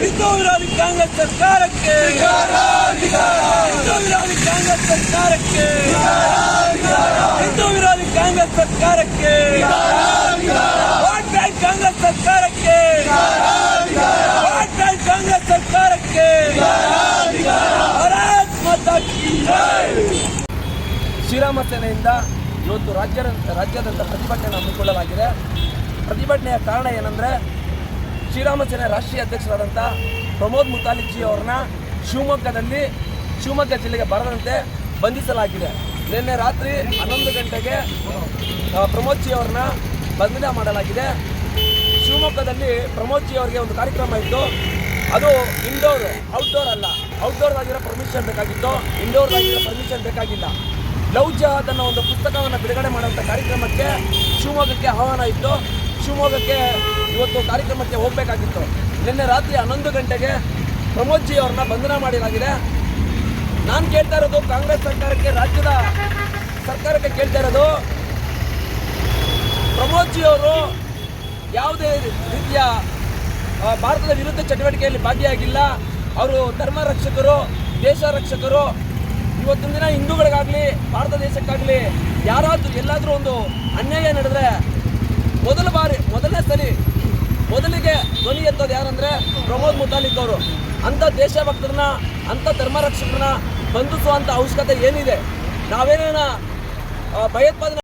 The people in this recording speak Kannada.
ಹಿಂದೂ ಕಾಂಗ್ರೆಸ್ ಸರ್ಕಾರಕ್ಕೆ. ಹಿಂದೂ ಕಾಂಗ್ರೆಸ್ ಸರ್ಕಾರಕ್ಕೆ. ಹಿಂದೂ ಕಾಂಗ್ರೆಸ್ ಸರ್ಕಾರಕ್ಕೆ. ವಾಟ್ ಬ್ಯಾಂಕ್ ಕಾಂಗ್ರೆಸ್ ಸರ್ಕಾರಕ್ಕೆ. ವಾಟ್ ಬ್ಯಾಂಕ್ ಕಾಂಗ್ರೆಸ್ ಸರ್ಕಾರಕ್ಕೆ. ಭಾರತ್ ಮಾತಾ. ಶ್ರೀರಾಮ ಸೇನೆಯಿಂದ ಇವತ್ತು ರಾಜ್ಯ ರಾಜ್ಯಾದ್ಯಂತ ಪ್ರತಿಭಟನೆ ಹಮ್ಮಿಕೊಳ್ಳಲಾಗಿದೆ. ಪ್ರತಿಭಟನೆಯ ಕಾರಣ ಏನಂದರೆ ಶ್ರೀರಾಮ ರಾಷ್ಟ್ರೀಯ ಅಧ್ಯಕ್ಷರಾದಂಥ ಪ್ರಮೋದ್ ಮುತಾಲಿಕ್ಜಿ ಅವ್ರನ್ನ ಶಿವಮೊಗ್ಗದಲ್ಲಿ, ಶಿವಮೊಗ್ಗ ಜಿಲ್ಲೆಗೆ ಬರದಂತೆ ಬಂಧಿಸಲಾಗಿದೆ. ನಿನ್ನೆ ರಾತ್ರಿ ಹನ್ನೊಂದು ಗಂಟೆಗೆ ಪ್ರಮೋದ್ ಜಿ ಅವ್ರನ್ನ ಬಂಧನ ಮಾಡಲಾಗಿದೆ. ಶಿವಮೊಗ್ಗದಲ್ಲಿ ಪ್ರಮೋದ್ ಜಿ ಅವರಿಗೆ ಒಂದು ಕಾರ್ಯಕ್ರಮ ಇತ್ತು. ಅದು ಇಂಡೋರ್ ಔಟ್ಡೋರ್ ಅಲ್ಲ. ಔಟ್ಡೋರ್ ಆಗಿರೋ ಪರ್ಮಿಷನ್ ಬೇಕಾಗಿತ್ತು. ಇಂಡೋರ್ ಆಗಿರೋ ಪರ್ಮಿಷನ್ ಬೇಕಾಗಿಲ್ಲ. ಲವ್ ಜಹಾದ್ ಅನ್ನೋ ಒಂದು ಪುಸ್ತಕವನ್ನು ಬಿಡುಗಡೆ ಮಾಡುವಂಥ ಕಾರ್ಯಕ್ರಮಕ್ಕೆ ಶಿವಮೊಗ್ಗಕ್ಕೆ ಆಹ್ವಾನ ಇತ್ತು. ಶಿವಮೊಗ್ಗಕ್ಕೆ ಇವತ್ತು ಕಾರ್ಯಕ್ರಮಕ್ಕೆ ಹೋಗಬೇಕಾಗಿತ್ತು. ನಿನ್ನೆ ರಾತ್ರಿ ಹನ್ನೊಂದು ಗಂಟೆಗೆ ಪ್ರಮೋದ್ಜಿ ಅವ್ರನ್ನ ಬಂಧನ ಮಾಡಲಾಗಿದೆ. ನಾನು ಕೇಳ್ತಾ ಇರೋದು ಕಾಂಗ್ರೆಸ್ ಸರ್ಕಾರಕ್ಕೆ, ರಾಜ್ಯದ ಸರ್ಕಾರಕ್ಕೆ ಕೇಳ್ತಾ ಇರೋದು ಪ್ರಮೋದ್ಜಿ ಅವರು ಯಾವುದೇ ರೀತಿಯ ಭಾರತದ ವಿರುದ್ಧ ಚಟುವಟಿಕೆಯಲ್ಲಿ ಭಾಗಿಯಾಗಿಲ್ಲ. ಅವರು ಧರ್ಮ ರಕ್ಷಕರು, ದೇಶ ರಕ್ಷಕರು. ಇವತ್ತಿನ ದಿನ ಹಿಂದೂಗಳಿಗಾಗಲಿ, ಭಾರತ ದೇಶಕ್ಕಾಗಲಿ, ಯಾರಾದರೂ, ಎಲ್ಲಾದರೂ ಒಂದು ಅನ್ಯಾಯ ನಡೆದ್ರೆ ಮೊದಲ ಬಾರಿ ಮೊದಲಿಗೆ ಧ್ವನಿ ಎತ್ತೋದು ಯಾರಂದ್ರೆ ಪ್ರಮೋದ್ ಮುತಾಲಿಕ್ ಅವರು. ಅಂಥ ದೇಶಭಕ್ತರನ್ನ, ಅಂಥ ಧರ್ಮರಕ್ಷಕರನ್ನ ಬಂಧಿಸುವಂಥ ಅವಶ್ಯಕತೆ ಏನಿದೆ? ನಾವೇನೇನ ಭಯೋತ್ಪಾದನೆ